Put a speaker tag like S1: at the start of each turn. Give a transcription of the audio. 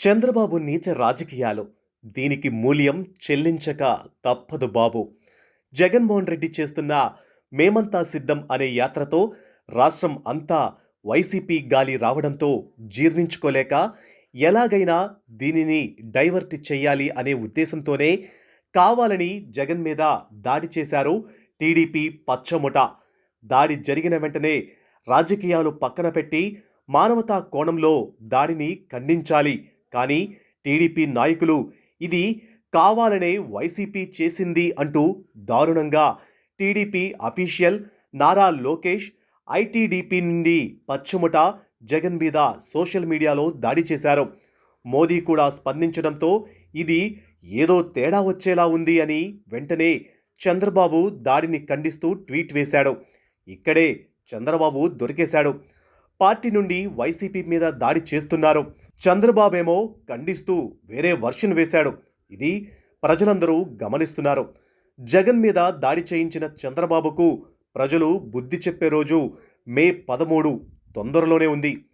S1: చంద్రబాబు నీచ రాజకీయాలు. దీనికి మూల్యం చెల్లించక తప్పదు బాబు. జగన్మోహన్ రెడ్డి చేస్తున్న మేమంతా సిద్ధం అనే యాత్రతో రాష్ట్రం అంతా వైసీపీ గాలి రావడంతో జీర్ణించుకోలేక ఎలాగైనా దీనిని డైవర్ట్ చేయాలి అనే ఉద్దేశంతోనే కావాలని జగన్ మీద దాడి చేశారు టీడీపీ పచ్చముట. దాడి జరిగిన వెంటనే రాజకీయాలు పక్కన పెట్టి మానవతా కోణంలో దాడిని ఖండించాలి. కానీ టీడీపీ నాయకులు ఇది కావాలనే వైసీపీ చేసింది అంటూ దారుణంగా TDP official Nara Lokesh ITDP నుండి పచ్చముట జగన్ మీద సోషల్ మీడియాలో దాడి చేశారు. మోదీ కూడా స్పందించడంతో ఇది ఏదో తేడా వచ్చేలా ఉంది అని వెంటనే చంద్రబాబు దాడిని ఖండిస్తూ ట్వీట్ వేశాడు. ఇక్కడే చంద్రబాబు దొరికేశాడు. పార్టీ నుండి వైసీపీ మీద దాడి చేస్తున్నారు. చంద్రబాబేమో ఖండిస్తూ వేరే వర్షన్ వేశాడు. ఇది ప్రజలందరూ గమనిస్తున్నారు. జగన్ మీద దాడి చేయించిన చంద్రబాబుకు ప్రజలు బుద్ధి చెప్పే రోజు మే పదమూడు తొందరలోనే ఉంది.